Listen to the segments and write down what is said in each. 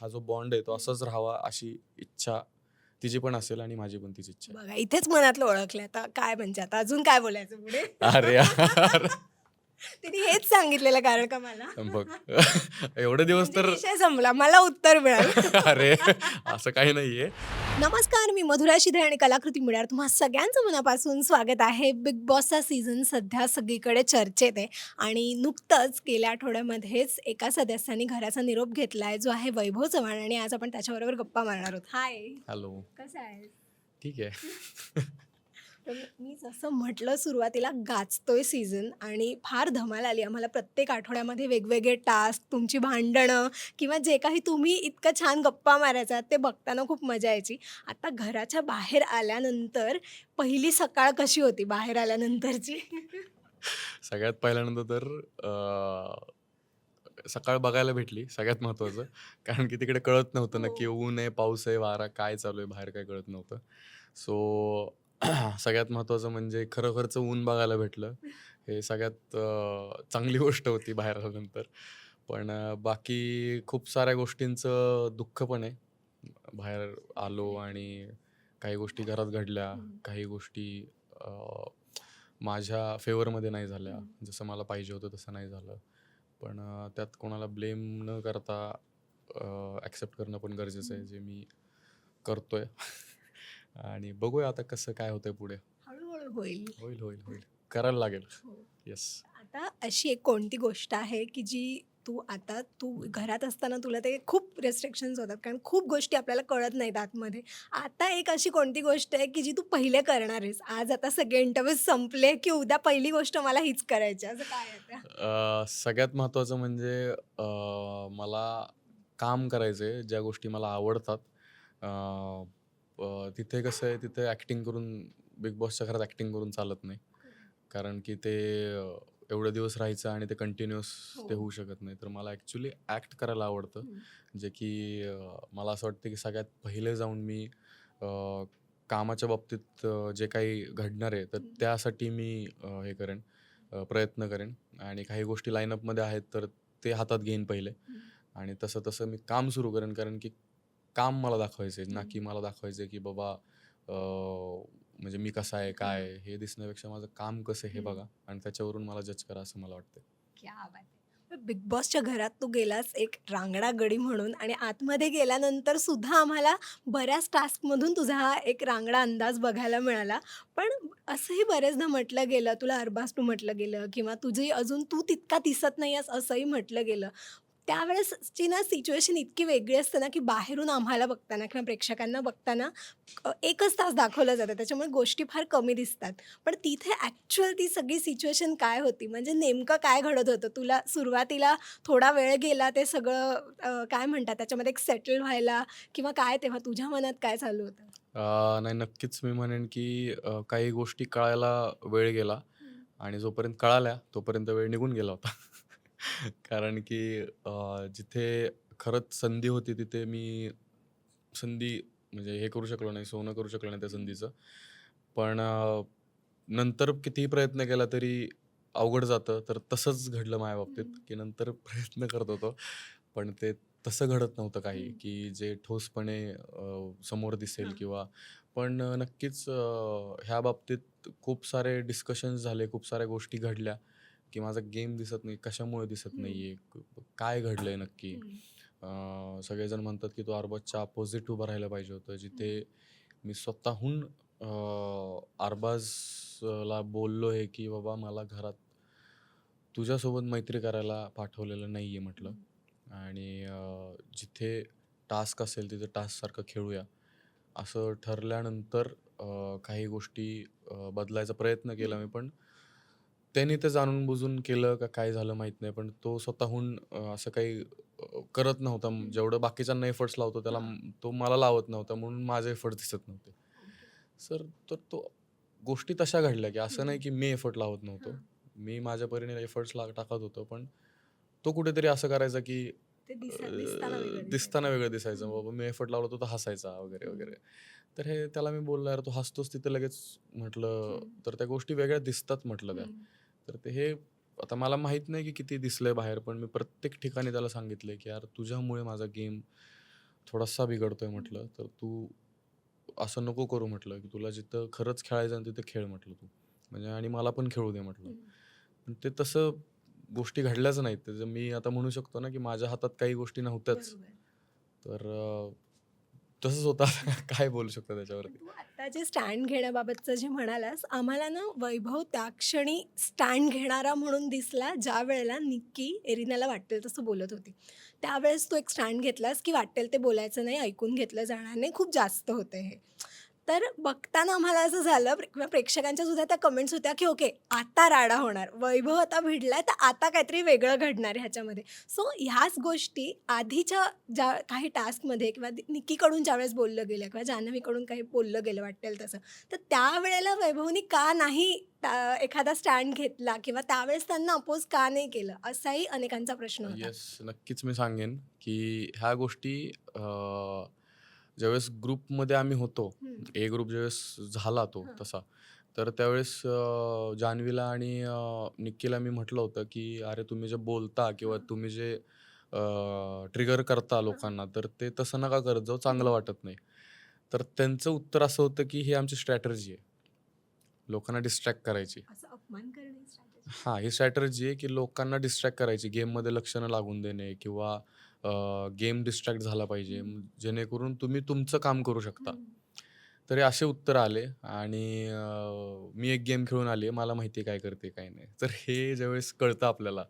हा जो बॉन्ड आहे तो असाच राहावा अशी इच्छा तिची पण असेल आणि माझी पण तीच इच्छा बघा इथेच मनातलं ओळखलं आता काय म्हणजे आता अजून काय बोलायचं पुढे. अरे यार. तिने हेच सांगितलेलं कारण का मला? बघ. एवढे दिवस म्हणजे तर विषय संपला. मला उत्तर मिळालं. अरे असं काही नाहीये. नमस्कार मी मधुरा शिधे आणि कलाकृती मिळणार तुम्हा सगळ्यांचं मनापासून स्वागत आहे. बिग बॉसचा सीझन सध्या सगळीकडे चर्चेत आहे. आणि नुकतंच गेल्या आठवड्यामध्येच एका सदस्याने घराचा निरोप घेतलाय जो आहे वैभव चव्हाण. आणि आज आपण त्याच्याबरोबर गप्पा मारणार आहोत. हाय हॅलो कसं आहे ठीक आहे. तर मी जसं म्हटलं सुरुवातीला गाजतोय सीझन आणि फार धमाल आली. आम्हाला प्रत्येक आठवड्यामध्ये वेगवेगळे टास्क तुमची भांडणं किंवा जे काही तुम्ही इतकं छान गप्पा मारायचा ते बघताना खूप मजा यायची. आता घराच्या बाहेर आल्यानंतर पहिली सकाळ कशी होती बाहेर आल्यानंतरची? सगळ्यात पहिल्यांदा तर सकाळ बघायला भेटली सगळ्यात महत्वाचं. कारण की तिकडे कळत नव्हतं नक्की हो. ऊन आहे पाऊस आहे वारा काय चालू आहे बाहेर काय कळत नव्हतं. सो सगळ्यात महत्वाचं म्हणजे खरोखरचं ऊन बघायला भेटलं. हे सगळ्यात अं, चांगली गोष्ट होती बाहेर आल्यानंतर. पण अं, बाकी खूप साऱ्या गोष्टींचं दुःख पण आहे. बाहेर आलो आणि काही गोष्टी घरात घडल्या. काही गोष्टी अं, माझ्या फेवरमध्ये नाही झाल्या. जसं मला पाहिजे होतं तसं नाही झालं. पण अं, त्यात कोणाला ब्लेम न करता ॲक्सेप्ट करणं पण गरजेचं आहे. जे मी करतोय. आणि बघूया आता कसं काय होतंय पुढे. हळूहळू होईल. होईल होईल होईल. करायला लागेल. हो. येस आता अशी एक कोणती गोष्ट आहे की जी तू आता तू घरात असताना तुला ते खूप रेस्ट्रिक्शन्स होतात कारण खूप गोष्टी आपल्याला कळत नाहीत आतमध्ये. आता एक अशी कोणती गोष्ट आहे की जी तू पहिले करणार आहेस? आज आता सगळे इंटरव्ह्यू संपले की उद्या पहिली गोष्ट मला हीच करायची. असं काय सगळ्यात महत्त्वाचं म्हणजे मला काम करायचं ज्या गोष्टी मला आवडतात. तिथे कसं आहे तिथे ॲक्टिंग करून बिग बॉसच्या घरात ॲक्टिंग करून चालत नाही कारण की ते एवढे दिवस राहायचं आणि ते कंटिन्युअस ते हो. होऊ शकत नाही तर मला ॲक्च्युली ॲक्ट करायला आवडतं. जे की मला असं वाटतं की सगळ्यात पहिले जाऊन मी कामाच्या बाबतीत जे काही घडणार आहे तर. त्यासाठी मी हे करेन प्रयत्न करेन आणि काही गोष्टी लाईनअपमध्ये आहेत तर ते हातात घेईन पहिले. आणि तसं तसं मी काम सुरू करेन कारण की काम मला दाखवायचं आहे ना. की मला दाखवायचं की बाबा म्हणजे मी कसा आहे काय आहे, हे दिसण्यापेक्षा माझं काम कसं आहे हे. बघा आणि त्याच्यावरून मला जज करा असं मला वाटतं क्या बात आहे. बिग बॉसच्या घरात तू गेलास एक रांगडा गडी म्हणून आणि आतमध्ये गेल्यानंतर सुद्धा आम्हाला बऱ्याच टास्कमधून तुझा हा एक रांगडा अंदाज बघायला मिळाला पण असंही बरेचदा म्हटलं गेलं तुला अरबास्टू म्हटलं गेलं किंवा तुझी अजून तू तितका दिसत नाही आहेस असंही म्हटलं गेलं त्यावेळेसची ना सिच्युएशन इतकी वेगळी असते ना की बाहेरून आम्हाला बघताना किंवा प्रेक्षकांना बघताना अ, एकच तास दाखवलं जातं. त्याच्यामुळे गोष्टी फार कमी दिसतात. पण तिथे ॲक्च्युअल ती सगळी सिच्युएशन काय होती? म्हणजे नेमकं काय घडत होतं? तुला सुरुवातीला थोडा वेळ गेला ते सगळं अ, काय म्हणतात? त्याच्यामध्ये एक सेटल व्हायला किंवा काय तेव्हा? तुझ्या मनात काय चालू होतं? अं, नाही नक्कीच मी म्हणेन की अं, काही गोष्टी कळायला वेळ गेला आणि जोपर्यंत कळाल्या तोपर्यंत वेळ निघून गेला होता. कारण की अं, जिथे खरंच संधी होती तिथे मी संधी म्हणजे हे करू शकलो नाही सोनं करू शकलो नाही त्या संधीचं पण अं, नंतर कितीही प्रयत्न केला तरी अवघड जातं तर तसंच घडलं माझ्या बाबतीत. की नंतर प्रयत्न करत होतो पण ते तसं घडत नव्हतं काही. की जे ठोसपणे अं, समोर दिसेल हां. किंवा पण अं, नक्कीच अं, ह्या बाबतीत खूप सारे डिस्कशन्स झाले खूप साऱ्या गोष्टी घडल्या की माझा गेम दिसत नाही कशामुळे दिसत. नाहीये काय घडलंय नक्की? सगळेजण म्हणतात की तो अरबाजच्या अपोजिट उभं राहायला पाहिजे होतं जिथे मी स्वतःहून अरबाजला बोललो आहे की बाबा मला घरात तुझ्यासोबत मैत्री करायला पाठवलेलं नाही आहे म्हटलं आणि जिथे टास्क असेल तिथे टास्कसारखं खेळूया. असं ठरल्यानंतर काही गोष्टी बदलायचा प्रयत्न केला मी पण त्यांनी ते जाणून बुजून केलं का काय झालं माहीत नाही पण तो स्वतःहून अं, असं काही अं, करत नव्हता. जेवढं बाकीच्यांना एफर्ट्स लावतो त्याला. म- तो मला लावत नव्हता म्हणून माझे एफर्ट दिसत नव्हते सर तर तो गोष्टी तशा घडल्या की असं नाही की मी एफर्ट लावत नव्हतो हां. मी माझ्या परीने एफर्ट्स ला टाकत होतो पण तो कुठेतरी असं करायचा की ते दिसा- दिसताना अं, वेगळं दिसताना वेगळं दिसायचं. बाबा मी एफर्ट लावला तो हसायचा वगैरे हम्म. वगैरे तर हे त्याला मी बोललो यार तू हसतोस तिथे लगेच म्हटलं हम्म. तर त्या गोष्टी वेगळ्या दिसतात म्हटलं त्या हम्म. तर ते हे आता मला माहीत नाही की किती दिसलंय बाहेर पण मी प्रत्येक ठिकाणी त्याला सांगितलंय की यार तुझ्यामुळे माझा गेम थोडासा बिघडतोय म्हटलं तर तू असं नको करू म्हटलं की तुला जिथं खरंच खेळायचं ना तिथं खेळ म्हटलं तू. म्हणजे आणि मला पण खेळू दे म्हटलं. पण ते तसं गोष्टी घडल्याच नाहीत. त्याचं मी आता म्हणू शकतो ना की माझ्या हातात काही गोष्टी नव्हत्याच. तर तसं तसंच काय बोलू शकतो त्याच्यावरती? तू आता जे स्टँड घेण्याबाबतचं जे म्हणालास आम्हाला ना वैभव त्या क्षणी स्टँड घेणारा म्हणून दिसला ज्या वेळेला निक्की एरिनाला वाटेल तसं बोलत होती. त्यावेळेस तू एक स्टँड घेतलास की वाटेल ते बोलायचं नाही ऐकून घेतलं जाणार नाही खूप जास्त होतं हे. तर बघताना आम्हाला असं झालं प्रे- किंवा प्रेक्षकांच्या सुद्धा त्या कमेंट्स होत्या की ओके आता राडा होणार. वैभव आता भिडलाय तर आता काहीतरी वेगळं घडणार ह्याच्यामध्ये. सो ह्याच गोष्टी आधीच्या ज्या काही टास्कमध्ये किंवा निकीकडून ज्यावेळेस बोललं गेलं किंवा जान्हवीकडून काही बोललं गेलं वाटेल तसं तर त्यावेळेला वैभवनी का नाही एखादा स्टँड घेतला किंवा त्यावेळेस त्यांना अपोज का नाही केलं असाही अनेकांचा प्रश्न येस नक्कीच मी सांगेन की ह्या गोष्टी ज्यावेळेस ग्रुपमध्ये आम्ही होतो. ए ग्रुप ज्यावेळेस झाला तो. तसा तर त्यावेळेस जान्हवीला आणि निक्कीला मी म्हटलं होतं की अरे तुम्ही जे बोलता किंवा. तुम्ही जे ट्रिगर करता लोकांना तर ते तसं नका करत जाऊ चांगलं वाटत नाही तर त्यांचं उत्तर असं होतं की ही आमची स्ट्रॅटर्जी आहे लोकांना डिस्ट्रॅक्ट करायची. हां ही स्ट्रॅटर्जी आहे की लोकांना डिस्ट्रॅक्ट करायची गेममध्ये लक्ष न लागून देणे किंवा गेम डिस्ट्रॅक्ट झाला पाहिजे. जेणेकरून तुम्ही तुमचं काम करू शकता. तर असे उत्तर आले आणि मी एक गेम खेळून आली मला माहिती काय करते काय नाही. तर हे ज्यावेळेस कळतं आपल्याला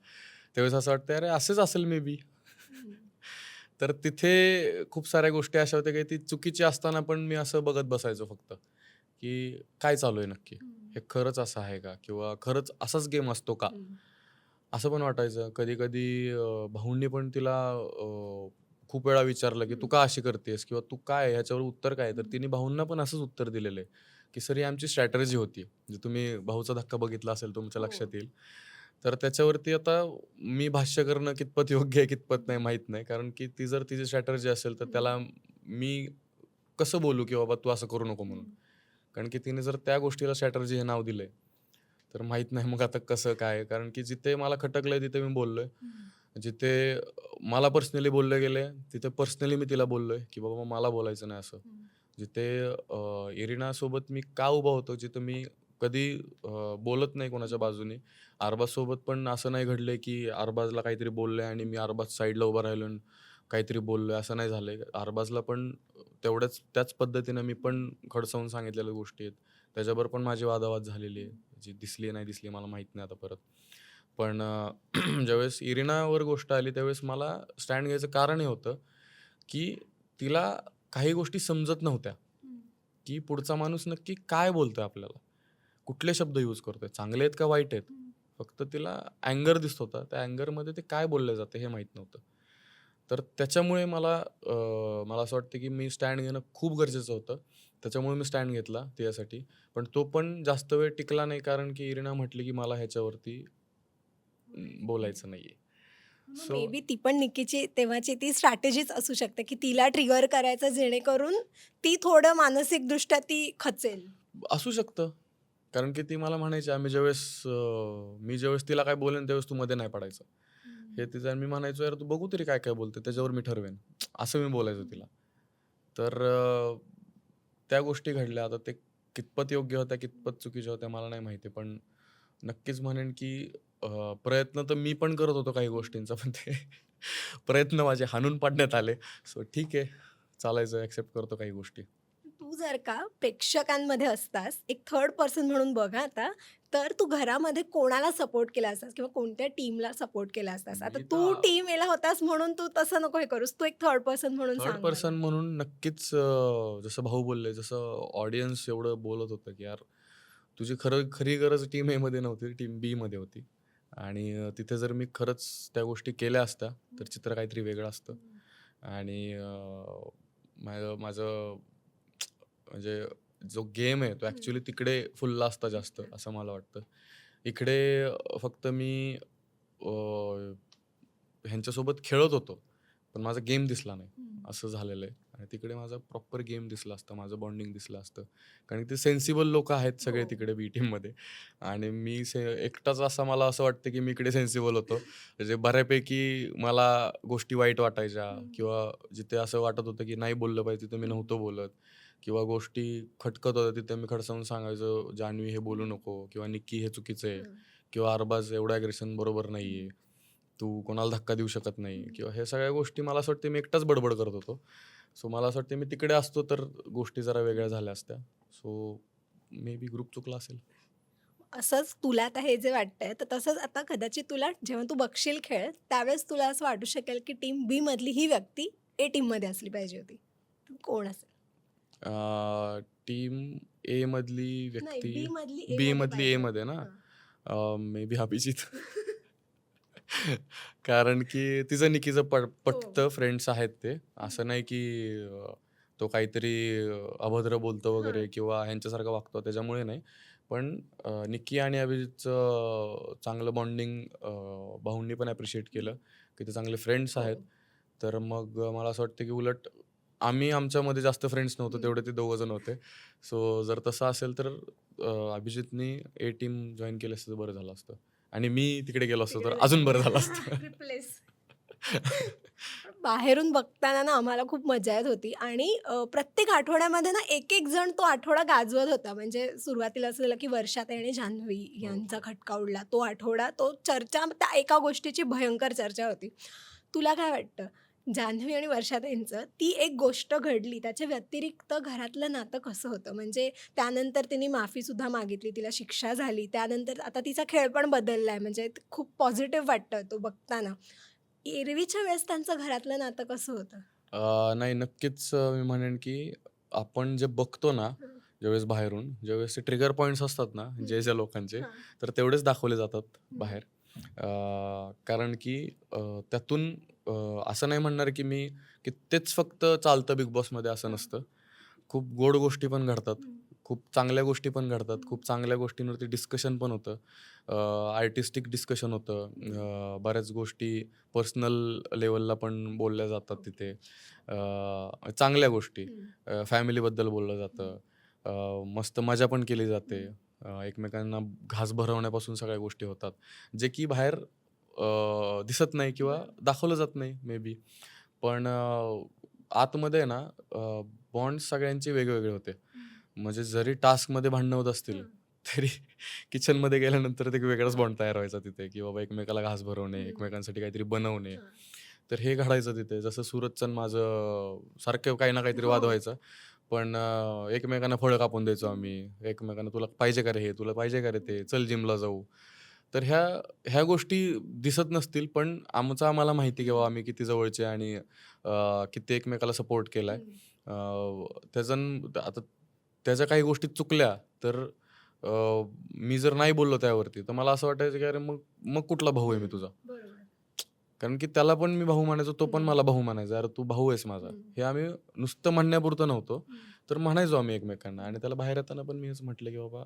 त्यावेळेस असं वाटतं अरे असेच असेल मे बी. तर तिथे खूप साऱ्या गोष्टी अशा होत्या की ती चुकीची असताना पण मी असं बघत बसायचो फक्त की काय चालू आहे नक्की? हे. खरंच असं आहे का? किंवा खरंच असाच गेम असतो का. असं पण वाटायचं कधी कधी भाऊंनी पण तिला अं, खूप वेळा विचारलं की तू. का अशी करतेस किंवा तू काय ह्याच्यावर उत्तर काय आहे?" तर. तिने भाऊंना पण असंच उत्तर दिलेलं आहे की सर ही आमची स्ट्रॅटर्जी होती जे तुम्ही भाऊचा धक्का बघितला असेल तुमच्या हो. लक्षात येईल तर त्याच्यावरती आता मी भाष्य करणं कितपत योग्य आहे कितपत नाही माहीत नाही कारण की ती जर तिची स्ट्रॅटर्जी असेल तर हम्म. त्याला मी कसं बोलू की बाबा तू असं करू नको म्हणून कारण की तिने जर त्या गोष्टीला स्ट्रॅटर्जी हे नाव दिलंय तर माहीत नाही मग आता कसं काय. कारण की जिथे मला खटकलंय तिथे मी बोललोय. जिथे मला पर्सनली बोलले गेले तिथे पर्सनली मी तिला बोललोय की बाबा मला बोलायचं नाही असं. जिथे इरिनासोबत मी का उभा होतो जिथं मी कधी बोलत नाही कोणाच्या बाजूने. अरबाजसोबत पण असं नाही घडलंय की अरबाजला काहीतरी बोललंय आणि मी अरबाज साईडला उभा राहिलो काहीतरी बोललोय असं नाही झालंय. अरबाजला पण तेवढ्याच त्याच पद्धतीनं मी पण खडसावून सांगितलेल्या गोष्टी आहेत. त्याच्यावर पण माझी वादावाद झालेली आहे. जी दिसली नाही दिसली मला माहीत नाही आता परत. पण ज्यावेळेस इरिनावर गोष्ट आली त्यावेळेस मला स्टँड घ्यायचं कारण हे होतं की तिला काही गोष्टी समजत नव्हत्या. की पुढचा माणूस नक्की काय बोलतोय आपल्याला? कुठले शब्द यूज करतोय? चांगले आहेत का वाईट आहेत? फक्त तिला अँगर दिसत होता. त्या अँगरमध्ये ते काय बोलले जाते हे माहीत नव्हतं. तर त्याच्यामुळे मला मला असं वाटतं की मी स्टँड घेणं खूप गरजेचं होतं. त्याच्यामुळे मी स्टँड घेतला तिच्यासाठी पण तो पण जास्त वेळ टिकला नाही कारण की इरिना म्हटली की मला ह्याच्यावरती बोलायचं नाहीये. मे So- बी ती पण निक्कीची तेव्हाची ती स्ट्रॅटेजीच असू शकते की तिला ट्रिगर करायचं जेणेकरून ती थोडं मानसिकदृष्ट्या ती खचेल. असू शकतं. कारण की ती मला म्हणायची आम्ही ज्यावेळेस अं, मी ज्यावेळेस तिला काय बोलेन त्यावेळेस तू मध्ये नाही पडायचं. हे तिचं आणि मी म्हणायचो यार तू बघू तरी काय काय बोलते त्याच्यावर मी ठरवेन. असं मी बोलायचो तिला. तर अं, त्या गोष्टी घडल्या. आता ते कितपत योग्य होत्या कितपत चुकीच्या होत्या मला नाही माहिती. पण नक्कीच म्हणेन की प्रयत्न तर मी पण करत होतो काही गोष्टींचा पण ते प्रयत्न माझे हाणून पाडण्यात आले. सो ठीक आहे. चालायचं ॲक्सेप्ट करतो काही गोष्टी. जर का प्रेक्षकांमध्ये असतास एक थर्ड पर्सन म्हणून बघ हा आता तर तू घरामध्ये कोणाला सपोर्ट केला असतास किंवा कोणत्या टीमला सपोर्ट केला असतास? आता मी तू तर- टीम याला होतास म्हणून तू तसं नको हे करूस. तू एक थर्ड पर्सन म्हणून थर्ड सांग पर्सन. म्हणून नक्कीच अं, जसं भाऊ बोलले जसं ऑडियन्स एवढं बोलत होतं की यार तुझी खरं खरी गरज टीम ए मध्ये नव्हती टीम बी मध्ये होती. आणि अं, तिथे जर मी खरंच त्या गोष्टी केल्या असत्या तर चित्र काहीतरी वेगळं असतं. आणि अं, माझं माझं म्हणजे जो गेम आहे तो. ॲक्च्युली तिकडे फुलला असता जास्त. असं मला वाटतं इकडे फक्त मी अं, ह्यांच्यासोबत खेळत होतो पण माझा गेम दिसला नाही. असं झालेलं आहे आणि तिकडे माझा प्रॉपर गेम दिसला असतं माझं बॉन्डिंग दिसलं असतं कारण की ते सेन्सिबल लोक आहेत सगळे हो. तिकडे बी टीममध्ये आणि मी से एकटाच असा मला असं वाटतं की मी इकडे सेन्सिबल होतो म्हणजे बऱ्यापैकी मला गोष्टी वाईट वाटायच्या हम्म. किंवा जिथे असं वाटत होतं की नाही बोललं पाहिजे तिथे मी नव्हतो बोलत किंवा गोष्टी खटकत होत्या तिथे मी खडसावून सांगायचो जान्हवी हे बोलू नको किंवा निक्की हे चुकीचं आहे. किंवा अरबाज एवढं ॲग्रेशन बरोबर नाही आहे. तू कोणाला धक्का देऊ शकत नाही. किंवा हे सगळ्या गोष्टी मला असं वाटते मी एकटाच बडबड करत होतो. सो मला असं वाटते मी तिकडे असतो तर गोष्टी जरा वेगळ्या झाल्या असत्या. सो मे बी ग्रुप चुकला असेल. असंच तुला आता हे जे वाटतंय तर तसंच आता कदाचित तुला जेव्हा तू बघशील खेळ त्यावेळेस तुला असं वाटू शकेल की टीम बी मधली ही व्यक्ती ए टीममध्ये असली पाहिजे होती. कोण असेल? टीम ए मधली व्यक्ती बी मधली A बी मध्ये मधली पाहिजे ए. मध्ये ना. मे बी अभिजित कारण की तिचं निकीचं पट पटतं फ्रेंड्स आहेत ते असं नाही की अं, तो काहीतरी अं, अभद्र बोलतो वगैरे हां. किंवा ह्यांच्यासारखं वागतो त्याच्यामुळे नाही पण अं, निकी आणि अभिजितचं चांगलं बॉन्डिंग भाऊंनी पण ॲप्रिशिएट केलं की ते चांगले फ्रेंड्स आहेत हो. तर मग मला असं वाटतं की उलट आम्ही आमच्यामध्ये जास्त फ्रेंड्स नव्हतो. तेवढे ते दोघं जण होते. सो जर तसं असेल तर अं, अभिजितनी ए टीम जॉईन केलं असतं तर बरं झालं असतं. आणि मी तिकडे गेलो असतो तर अजून बरं झालं असतं. Replace. पण बाहेरून बघताना ना आम्हाला खूप मजा येत होती. आणि अ, प्रत्येक आठवड्यामध्ये ना एक एक जण तो आठवडा गाजवत होता. म्हणजे सुरुवातीला असं झालं की वर्षात आणि जान्हवी यांचा खटका उडला. तो आठवडा तो चर्चा त्या एका गोष्टीची भयंकर चर्चा होती. तुला काय वाटतं? जान्हवी आणि वर्षाताईंचं ती एक गोष्ट घडली. त्याच्या व्यतिरिक्त घरातलं नातं कसं होतं? म्हणजे त्यानंतर तिने माफीसुद्धा मागितली तिला शिक्षा झाली. त्यानंतर आता तिचा खेळ पण बदलला आहे म्हणजे खूप पॉझिटिव्ह वाटतं तो बघताना. एरवीच्या वेळेस त्यांचं घरातलं नातं कसं होतं? नाही नक्कीच मी म्हणेन की आपण जे बघतो ना. ज्यावेळेस बाहेरून ज्यावेळेस ते ट्रिगर पॉईंट्स असतात ना जे ज्या लोकांचे. तर तेवढेच दाखवले जातात. बाहेर. कारण की त्यातून असं नाही म्हणणार की मी की तेच फक्त चालतं बिग बॉसमध्ये असं. नसतं खूप गोड गोष्टी पण घडतात. खूप चांगल्या गोष्टी पण घडतात. खूप चांगल्या गोष्टींवरती डिस्कशन पण होतं आर्टिस्टिक डिस्कशन होतं बऱ्याच गोष्टी पर्सनल लेवलला पण बोलल्या जातात. तिथे चांगल्या गोष्टी. फॅमिलीबद्दल बोललं जातं मस्त मजा पण केली जाते एकमेकांना घास भरवण्यापासून सगळ्या गोष्टी होतात जे की बाहेर दिसत नाही किंवा. दाखवलं जात नाही मे बी पण आतमध्ये ना बॉन्ड सगळ्यांचे वेगवेगळे होते. म्हणजे जरी टास्कमध्ये भांडणं होत असतील. तरी किचनमध्ये गेल्यानंतर ते एक वेगळाच बॉन्ड तयार व्हायचा तिथे की बाबा एकमेकाला घास भरवणे. एकमेकांसाठी काहीतरी बनवणे. तर हे घडायचं तिथे जसं सूरजचं माझं सारखं काही ना काहीतरी वाद हो. व्हायचा पण एकमेकांना फळं कापून द्यायचो आम्ही एकमेकांना तुला पाहिजे का रे हे तुला पाहिजे का रे ते चल जिमला जाऊ तर ह्या ह्या गोष्टी दिसत नसतील पण आमचं आम्हाला माहिती की बाबा आम्ही किती जवळचे आणि अं, किती एकमेकाला सपोर्ट केलाय हं. अं, त्याचं आता त्याच्या काही गोष्टी चुकल्या तर अं, मी जर नाही बोललो त्यावरती तर मला असं वाटायचं की अरे मग मग कुठला भाऊ आहे मी तुझा बरोबर. कारण की त्याला पण मी भाऊ मानायचो तो पण. मला भाऊ मानायचा अरे तू भाऊ आहेस माझा हं. हे आम्ही नुसतं म्हणण्यापुरतं नव्हतो. तर म्हणायचो आम्ही एकमेकांना आणि त्याला बाहेर येताना पण मी हेच म्हटलं की बाबा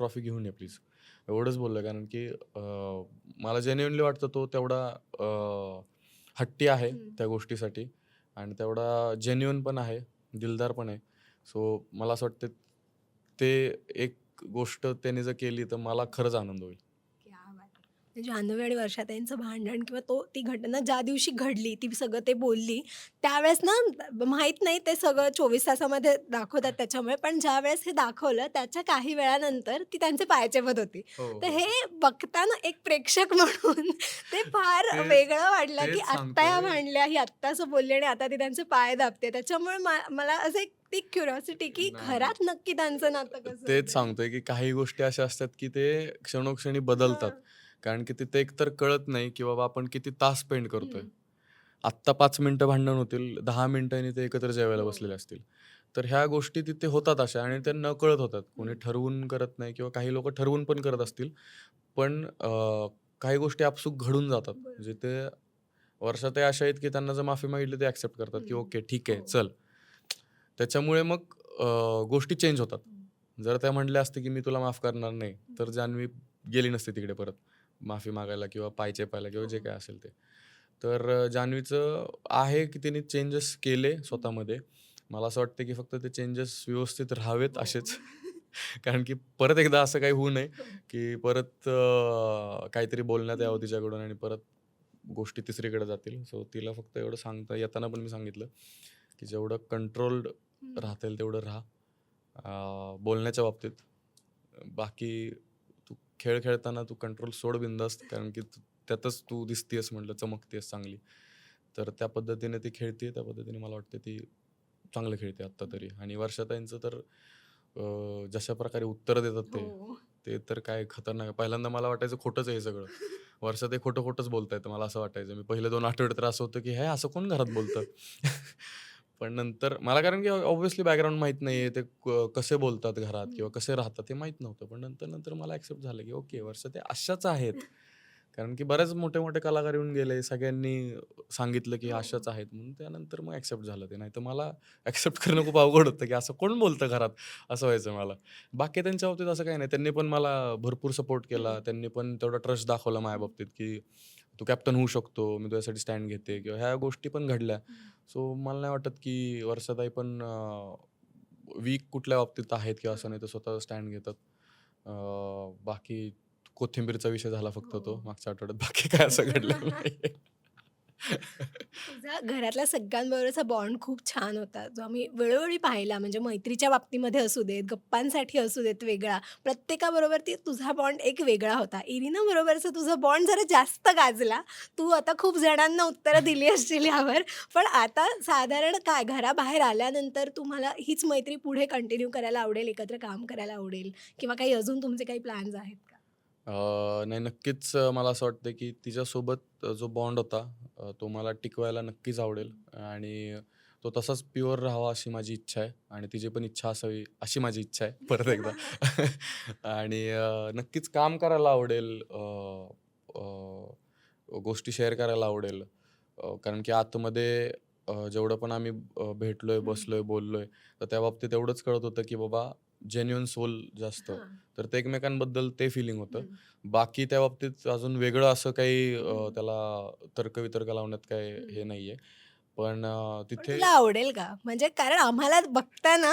ट्रॉफी घेऊन ये प्लीज एवढंच बोललं कारण की मला जेन्युअनली वाटतं तो तेवढा हट्टी आहे. त्या गोष्टीसाठी आणि तेवढा जेन्युअन पण आहे दिलदार पण आहे सो मला असं वाटतं ते एक गोष्ट त्याने जर केली तर मला खरंच आनंद होईल. जान्हवी आणि वर्षाताईंचं भांडण किंवा तो ती घटना ज्या दिवशी घडली ती सगळं ते बोलली त्यावेळेस ना माहीत नाही ते सगळं चोवीस तासामध्ये दाखवतात त्याच्यामुळे पण ज्या वेळेस हे दाखवलं त्याच्या काही वेळानंतर ती त्यांचे पायचेपत होती तर हे बघताना एक प्रेक्षक म्हणून ते फार वेगळं वाटलं की आत्ता या. भांडल्या ही आत्ता असं बोलली आणि आता ती त्यांचे पाय दाबते त्याच्यामुळे मला असं एक ती क्युरिओसिटी की. घरात नक्की त्यांचं नातं तेच. सांगतोय की काही गोष्टी अशा असतात की ते क्षणोक्षणी बदलतात हां. कारण की तिथे एकतर कळत नाही की बाबा आपण किती तास स्पेंड करतोय. आत्ता पाच मिनिटं भांडण होतील दहा मिनिटांनी ते एकत्र जेवायला हो. बसलेले असतील तर ह्या गोष्टी तिथे होतात अशा आणि त्या न कळत होतात कोणी. ठरवून करत नाही किंवा काही लोक ठरवून पण करत असतील पण काही गोष्टी आपसूक घडून जातात. म्हणजे ते वर्षात अशा आहेत की त्यांना जर माफी मागितली ते ऍक्सेप्ट करतात की. ओके ठीक आहे हो. चल त्याच्यामुळे मग गोष्टी चेंज होतात. जर त्या म्हटल्या असते की मी तुला माफ करणार नाही तर जान्हवी गेली नसते तिकडे परत माफी मागायला किंवा पाय चेपायला किंवा जे हो. काय असेल ते तर जान्हवीचं आहे की तिने चेंजेस केले स्वतःमध्ये. मला असं वाटतं की फक्त ते चेंजेस व्यवस्थित राहावेत असेच. कारण की परत एकदा असं काही होऊ नये, की परत काहीतरी बोलण्यात यावं तिच्याकडून आणि परत गोष्टी तिसरीकडे जातील. सो तिला फक्त एवढं सांगता येताना पण मी सांगितलं, की जेवढं कंट्रोल्ड हं. राहता येईल तेवढं राहा. बोलण्याच्या बाबतीत. बाकी खेळ खेळताना तू कंट्रोल सोड बिंदास्त कारण की त्यातच तू दिसतीयेस म्हटलं, चमकतीयेस चांगली. तर त्या पद्धतीने ती खेळतीये. त्या पद्धतीने मला वाटतं ती चांगलं खेळते आत्ता तरी. आणि वर्षाताईंचं तर जशा प्रकारे उत्तरं देतात ते, हो. ते तर काय खतरनाक. पहिल्यांदा मला वाटायचं खोटंच आहे हे सगळं. वर्षाताई खोटं-खोटंच बोलतायत मला असं वाटायचं. मी पहिले 2 आठवडे तर असं होतं, की हे असं कोण घरात बोलतं? पण नंतर मला कारण की ऑब्व्हियसली बॅकग्राऊंड माहीत नाहीये. ते क कसे बोलतात घरात हं. किंवा कसे राहतात हे माहीत नव्हतं. पण नंतर-नंतर मला एक्सेप्ट झालं, की ओके वर्षाताई अशाच आहेत. कारण की बरेच मोठे-मोठे कलाकार येऊन गेले. सगळ्यांनी सांगितलं, की हो. अशाच आहेत म्हणून त्यानंतर मग एक्सेप्ट झालं ते. नाहीतर मला एक्सेप्ट करणं खूप अवघड होतं, की असं कोण बोलतं घरात? असं व्हायचं मला. बाकी त्यांच्या बाबतीत असं काही नाही. त्यांनी पण मला भरपूर सपोर्ट केला. त्यांनी पण तेवढा ट्रस्ट दाखवला माझ्या. बाबतीत, की तू कॅप्टन होऊ शकतो. मी तुझ्यासाठी स्टँड घेते किंवा ह्या गोष्टी पण घडल्या. सो मला नाही वाटत, की वर्षाताई पण वीक कुठल्या बाबतीत आहेत किंवा असं नाही तर स्वतः स्टँड घेतात. बाकी कोथिंबीरचा विषय झाला फक्त तो हो. मागच्या आठवड्यात. बाकी काय असं घडलेलं नाहीये. तुझा घरातल्या सगळ्यांबरोबरचा बॉन्ड खूप छान होता. जो आम्ही वेळोवेळी पाहिला म्हणजे मैत्रीच्या बाबतीमध्ये असू देत, गप्पांसाठी असू देत वेगळा. प्रत्येकाबरोबर ती तुझा बॉन्ड एक वेगळा होता. इरिनाबरोबरचा तुझा बॉन्ड जरा जास्त गाजला. तू आता खूप जणांना उत्तरं दिली असतील यावर. पण आता साधारण काय घराबाहेर आल्यानंतर तुम्हाला हीच मैत्री पुढे कंटिन्यू करायला आवडेल, एकत्र काम करायला आवडेल किंवा काही अजून तुमचे काही प्लॅन्स आहेत अ, नाही नक्कीच अ, मला असं वाटतं, की तिच्यासोबत अ, जो बॉन्ड होता अ, तो मला टिकवायला नक्कीच आवडेल आणि तो तसाच प्युअर राहावा अशी माझी इच्छा आहे आणि तिची पण इच्छा असावी अशी माझी इच्छा आहे परत एकदा. आणि अ, नक्कीच काम करायला आवडेल. अ, अ, गोष्टी शेअर करायला आवडेल. अ, कारण की आतमध्ये अ, जेवढं पण आम्ही अ, भेटलोय, बसलोय, बोललोय, तर त्या बाबतीत एवढंच कळत होतं, की बाबा जेन्युइन सोल जास्त. तर ते एकमेकांबद्दल ते फिलिंग होतं. बाकी त्या बाबतीत अजून वेगळं असं काही अ. त्याला तर्क-वितर्क लावण्यात काही हं. हे नाहीये. पण अ, पण तिथे तुला आवडेल का? म्हणजे कारण आम्हाला बघताना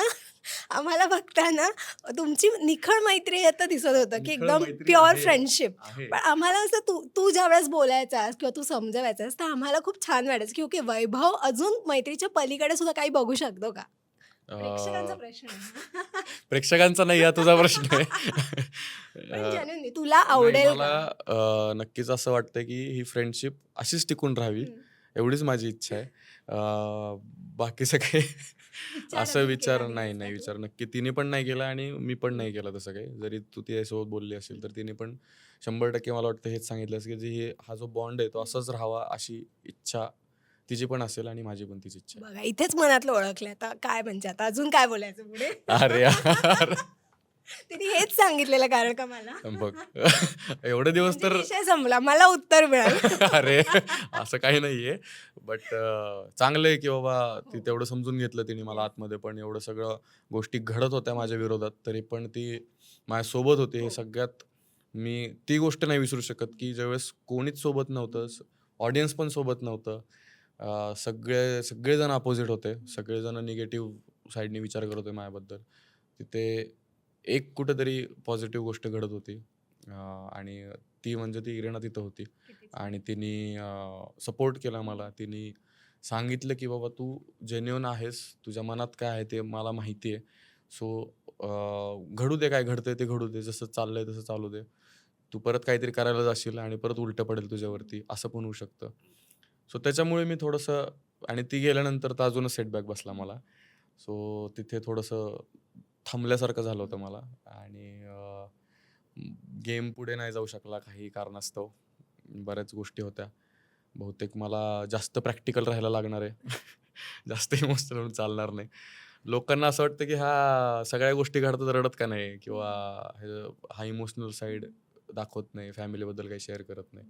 आम्हाला बघताना तुमची निखळ मैत्री आता दिसत होतं, की निखळ एकदम मैत्री प्युअर आहे. फ्रेंडशिप. आहे. पण आम्हाला असं तू तू ज्यावेळेस बोलायचास किंवा तू समजवायचास, तर आम्हाला खूप छान वाटायचं, की ओके वैभव अजून मैत्रीच्या पलीकडे सुद्धा काही बघू शकतो का? प्रेक्षकांचा अ, प्रश्न आहे. प्रेक्षकांचा नाही हा तुझा प्रश्न आहे. तुला नाही आवडेल मला? अ, नक्कीच असं वाटतं, की ही फ्रेंडशिप अशीच टिकून राहावी. एवढीच माझी इच्छा आहे. अ, काही विचार असं विचार केला नाही, नाही? विचार नक्की तिने पण नाही केला आणि मी पण. नाही केला तसं काही. जरी तू तिच्यासोबत बोलली असेल. तर तिने पण 100% मला वाटतं हेच सांगितलं असेल, की जी हे हा जो बॉन्ड आहे तो. असाच राहावा अशी इच्छा तिची पण असेल आणि माझी पण तीच इच्छा. बघा इथेच मनातलं ओळखलंय. आता काय म्हणजे आता अजून काय बोलायचं पुढे? अरे यार! तिने हेच सांगितलेलं कारण का मला? बघ एवढे दिवस म्हणजे तर विषय संपला. मला उत्तर मिळालं. अरे असं काही नाहीये. बट चांगलं आहे, की बाबा ती हो. तेवढं समजून घेतलं तिने मला येस. आतमध्ये पण एवढं सगळं गोष्टी घडत होत्या हं. माझ्या विरोधात, तरी पण ती माझ्यासोबत होती. हे हो. सगळ्यात मी ती गोष्ट नाही विसरू शकत, की ज्यावेळेस कोणीच सोबत नव्हतं, हं. ऑडियन्स पण सोबत नव्हतं. अ, सगळे सगळेजण अपोझिट होते. सगळेजण निगेटिव्ह साइडनी विचार करत होते माझ्याबद्दल. तिथे एक कुठेतरी पॉझिटिव्ह गोष्ट घडत होती. अ, आणि ती म्हणजे ती इरिना तिथं होती. आणि तिने सपोर्ट केला मला. तिने सांगितलं, की "बाबा तू जेन्युइन आहेस. तुझ्या मनात काय आहे ते मला माहिती आहे. सो घडू दे काय घडतंय ते घडू दे. जसं चाललंय तसं चालू दे. तू परत काहीतरी करायला जाशील आणि परत उलटं पडेल. तुझ्यावरती. असं पण होऊ शकतं." सो त्याच्यामुळे मी थोडंसं आणि ती गेल्यानंतर तर अजूनच सेटबॅक बसला मला. सो तिथे थोडंसं थांबल्यासारखं झालं होतं मला आणि गेम पुढे नाही जाऊ शकला काही कारणास्तव. बऱ्याच गोष्टी होत्या. बहुतेक मला जास्त प्रॅक्टिकल राहायला लागणार आहे. जास्त इमोशनल चालणार नाही. लोकांना असं वाटतं, की हा सगळ्या गोष्टी घडतात रडत का नाही? किंवा हे हा इमोशनल साईड दाखवत नाही, फॅमिलीबद्दल काही शेअर करत नाही.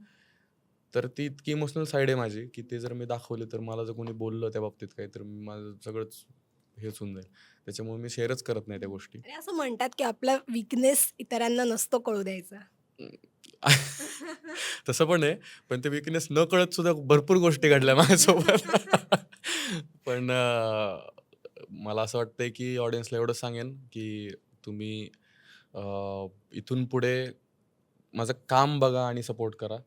तर ती इतकी इमोशनल साइड आहे माझी, की ते जर मी दाखवली तर मला जर कोणी बोललं त्या बाबतीत काही तर माझं सगळंच हेच होऊन जाईल. त्याच्यामुळे मी शेअरच करत नाही त्या. गोष्टी. आणि असं म्हणतात, की आपला वीकनेस इतरांना नसतो कळू द्यायचा. तसं पण आहे पण ते विकनेस न कळत सुद्धा भरपूर गोष्टी घडल्या माझ्यासोबत पण मला असं वाटतंय की ऑडियन्सला एवढं सांगेन की तुम्ही इथून पुढे माझं काम बघा आणि सपोर्ट करा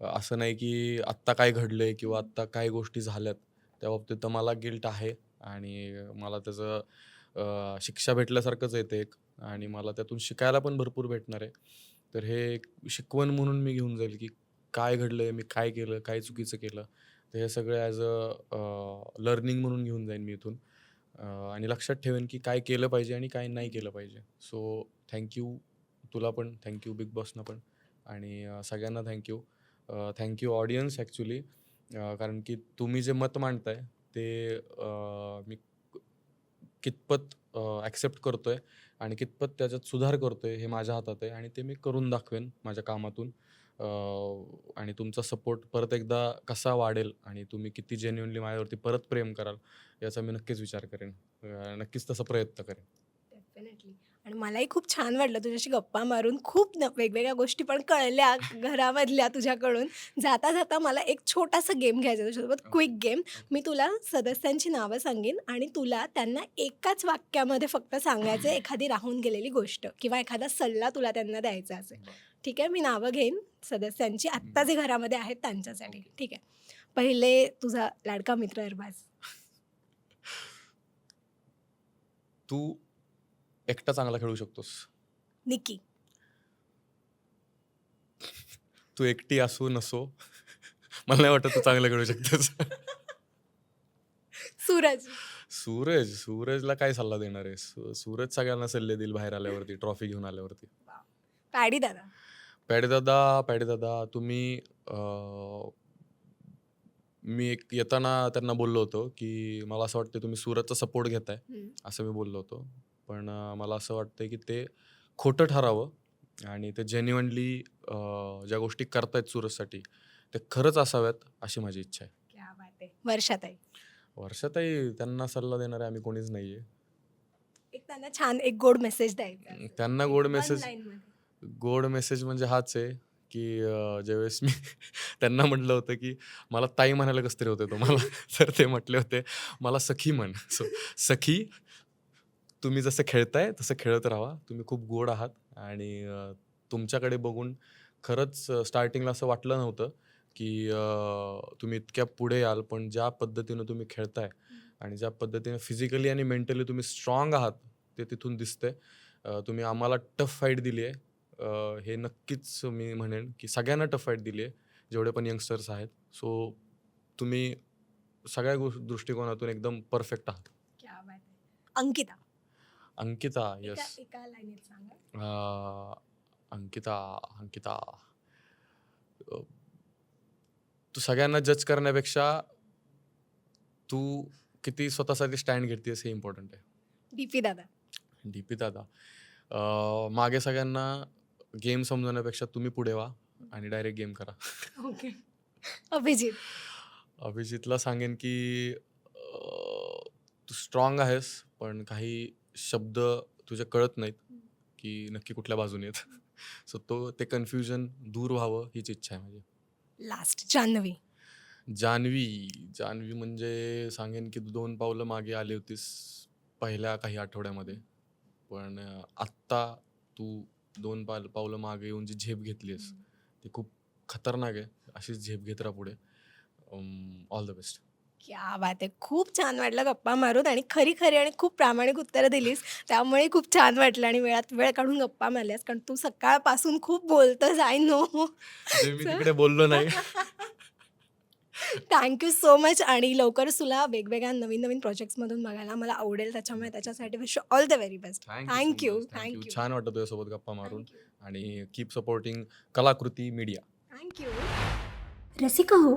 असं नाही की आत्ता काय घडलंय किंवा आत्ता काय गोष्टी झाल्यात त्या बाबतीत तर मला गिल्ट आहे. आणि मला त्याचं शिक्षा भेटल्यासारखंच आहे ते एक. आणि मला त्यातून शिकायला पण भरपूर भेटणार आहे. तर हे एक शिकवण म्हणून मी घेऊन जाईल की काय घडलंय मी काय केलं काय चुकीचं केलं. तर हे सगळं ॲज अ लर्निंग म्हणून घेऊन जाईन मी इथून. आणि लक्षात ठेवेन की काय केलं पाहिजे आणि काय नाही केलं पाहिजे. सो थँक्यू तुला पण थँक्यू बिग बॉसना पण. आणि सगळ्यांना थँक्यू थँक्यू ऑडियन्स ॲक्च्युली. कारण की तुम्ही जे मत मांडताय ते मी कितपत ॲक्सेप्ट करतो आहे आणि कितपत त्याच्यात सुधार करतो आहे हे माझ्या हातात आहे आणि ते मी करून दाखवेन माझ्या कामातून. आणि तुमचा सपोर्ट परत एकदा कसा वाढेल आणि तुम्ही किती जेन्युनली माझ्यावरती परत प्रेम कराल याचा मी नक्कीच विचार करेन. नक्कीच तसा प्रयत्न करेन. डेफिनेटली आणि मलाही खूप छान वाटलं तुझ्याशी गप्पा मारून. खूप न वेगवेगळ्या गोष्टी पण कळल्या घरामधल्या तुझ्याकडून. जाता जाता मला एक छोटासा गेम घ्यायचा तुझ्यासोबत. Quick game. मी तुला सदस्यांची नावं सांगेन आणि तुला त्यांना एकाच वाक्यामध्ये फक्त सांगायचं एखादी राहून गेलेली गोष्ट किंवा एखादा सल्ला तुला त्यांना द्यायचा असेल ठीक आहे? मी नावं घेईन. सदस्यांची आत्ता जे घरामध्ये आहेत त्यांच्यासाठी. ठीक आहे? पहिले तुझा लाडका मित्र अरबाज. तू एकटा चांगला खेळू शकतोस. निकी. तू एकटी असो नसो. मला नाही वाटत तू चांगलं खेळू शकतोस. सूरज. सूरज सूरजला काय सल्ला देणार आहे सू- सूरज सगळ्यांना सल्ले देईल बाहेर आल्यावरती ट्रॉफी घेऊन आल्यावरती. पॅडी दादा. पॅडे दादा पॅडे दादा तुम्ही अं, मी एक येताना त्यांना बोललो होतो की मला असं वाटतं तुम्ही सूरजचा सपोर्ट घेताय. असं मी बोललो होतो. पण मला असं वाटतं की ते खोटं ठरावं आणि ते जेन्युअनली ज्या गोष्टी करतायत सूरजसाठी ते खरंच असाव्यात अशी माझी इच्छा आहे. वर्षाताई. वर्षातही त्यांना सल्ला देणारे आम्ही कोणीच नाहीये. एक त्यांना छान एक गोड मेसेज द्यायचा. त्यांना गोड मेसेज. गोड मेसेज म्हणजे हाच आहे की ज्यावेळेस मी त्यांना म्हटलं होतं की मला ताई म्हणायला कसं तरी होतं तुम्हाला. तर ते म्हटले होते मला सखी म्हण. सो सखी तुम्ही जसं खेळताय तसं खेळत राहा. तुम्ही खूप गोड आहात आणि तुमच्याकडे बघून खरंच स्टार्टिंगला असं वाटलं नव्हतं की तुम्ही इतक्या पुढे याल पण ज्या पद्धतीनं तुम्ही खेळताय आणि ज्या पद्धतीने फिजिकली आणि मेंटली तुम्ही स्ट्रॉंग आहात ते तिथून दिसतंय. अं, तुम्ही आम्हाला टफ फाईट दिली आहे. हे नक्कीच मी म्हणेन की सगळ्यांना टफ फाईट दिली आहे जेवढे पण यंगस्टर्स आहेत. सो तुम्ही सगळ्या गोष्ट दृष्टिकोनातून एकदम परफेक्ट आहात. क्या बात आहे. अंकिता. अंकिता यस. एका लाईनीत सांगा. अंकिता अंकिता. अं, तू सगळ्यांना जज करण्यापेक्षा तू किती स्वतःसाठी स्टँड घेतेस हे इम्पॉर्टंट आहे. डीपी दादा. डी पी दादा. अं, मागे सगळ्यांना गेम समजवण्यापेक्षा तुम्ही पुढे व्हा आणि डायरेक्ट गेम करा. ओके अभिजित. अभिजितला सांगेन की अं, तू स्ट्रॉंग आहेस पण काही शब्द तुझे कळत नाहीत की नक्की कुठल्या बाजूने आहेत. सो तो ते कन्फ्युजन दूर व्हावं हीच इच्छा आहे माझी. लास्ट जान्हवी. जान्हवी जान्हवी म्हणजे सांगेन की तू दोन पावलं मागे आली होतीस पहिल्या काही आठवड्यामध्ये. पण आत्ता तू दोन पाल पावलं मागे येऊन जी झेप घेतलीस ती खूप खतरनाक आहे. अशीच झेप घेत राहा पुढे. ऑल द बेस्ट क्या बात आहे. खूप छान वाटलं गप्पा मारून आणि खरी खरी आणि खूप प्रामाणिक उत्तरं दिलीस. त्यामुळे खूप छान वाटलं आणि वेळात वेळ काढून गप्पा मारल्यास. कारण तू सकाळपासून खूप बोलतोस आय नो मी तिकडे बोललो नाही. थँक्यू सो मच आणि लवकरच तुला वेगवेगळ्या नवीन नवीन प्रोजेक्ट्समधून बघायला मला आवडेल. त्याच्यामुळे त्याच्यासाठी wish all the very best thank you thank you छान वाटत तुझ्यासोबत गप्पा मारून. आणि keep supporting Kalakruti media thank you Rasika हो